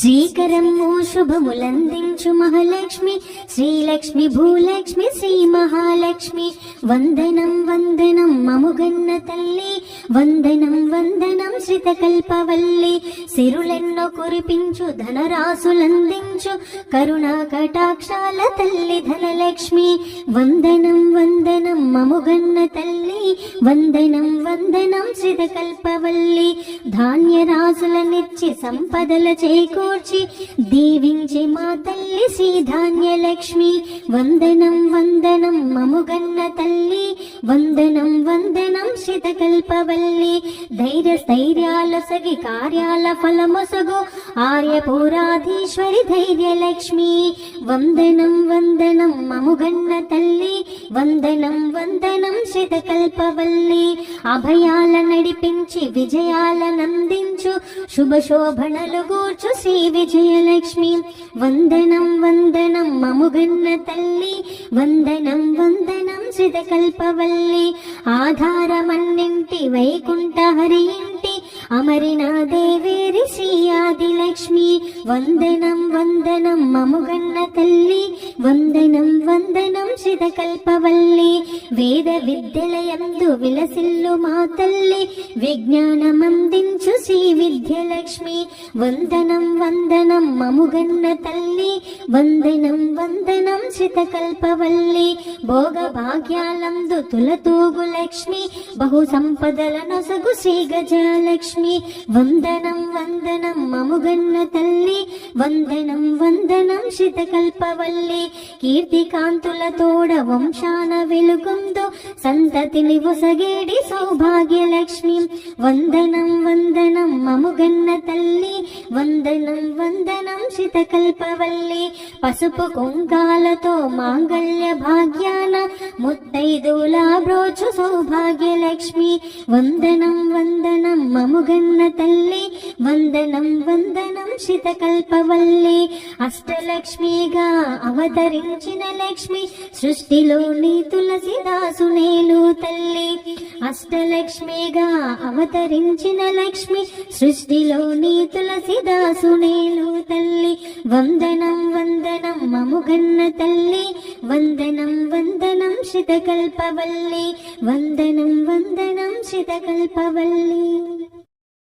శ్రీకరము శుభములందించు మహాలక్ష్మి శ్రీలక్ష్మి భూలక్ష్మి శ్రీ మహాలక్ష్మి. వందనం వందనం మముగన్న తల్లి. వందనం వందనం శ్రితకల్పవల్లి. సిరులెన్నో కురిపించు ధనరాసులందించు కరుణా కటాక్షాల తల్లి ధనలక్ష్మి. వందనం వందనం మముగన్న తల్లి. వందనం వందనం శ్రితకల్పవల్లి ధాన్యరాసులనిచ్చి సంపదల చేకూర్చి దీవించి మా తల్లి శ్రీ ధాన్యలక్ష్మి. వందనం వందనం మముగన్న తల్లి వందనం వందనం శితకల్పవల్లి. ధైర్య స్థైర్యాల సగి కార్యాల ఫలమొసగు ఆర్యపురాధీశ్వరి ధైర్యలక్ష్మి. వందనం వందనం మముగన్న తల్లి. వందనం వందనం శితకల్పవల్లి. అభయాల నడిపించి విజయాల నందించు. శుభ శోభణలు గూర్చు శ్రీ విజయలక్ష్మి. వందనం వందనం మముగన్న తల్లి. వందనం వందనం శ్రితకల్పవల్లి ఆధారమన్నింటి వైకుంఠ హరి ఇంటి అమరిన దేవేరి శ్రీ ఆదిలక్ష్మి వందనం వందనం మముగన్న తల్లి. వందనం వందనం శ్రితకల్పవల్లి వేద విద్యలయందు విలసిల్లు మా తల్లి. విజ్ఞానమందించు శ్రీ విద్యలక్ష్మి. వందనం వందనం మముగన్న తల్లి. వందనం వందనం శ్రితకల్పవల్లి భోగ భాగ్యాలందు తులతూగు లక్ష్మి. బహు సంపదల నొసగు శ్రీ గజలక్ష్మి. వందనం వందనం మముగన్న తల్లి. వందనం వందనం శితకల్పవల్లి. కీర్తి కాంతులతోడ వంశాన వెలుగుందో. సంతతిని ఒసగేడి సౌభాగ్యలక్ష్మి. వందనం వందనం మముగన్న తల్లి. వందనం వందనం శితకల్పవల్లి. పసుపు కుంకాలతో మాంగళ్య భాగ్యాన. ముత్తైదులా బ్రోచు సౌభాగ్యలక్ష్మి. వందనం వందనం మముగన్న తల్లి. వందనం వందనం శితకల్పవల్లి అష్టలక్ష్మిగా అవతరించిన లక్ష్మి సృష్టిలోని తులసిదాసునేలు తల్లి అష్టలక్ష్మిగా అవతరించిన లక్ష్మి సృష్టిలోని తులసిదాసునేలు తల్లి వందనం వందనం మముగన్న తల్లి వందనం వందనం శితకల్పవల్లి వందనం వందనం శితకల్పవల్లి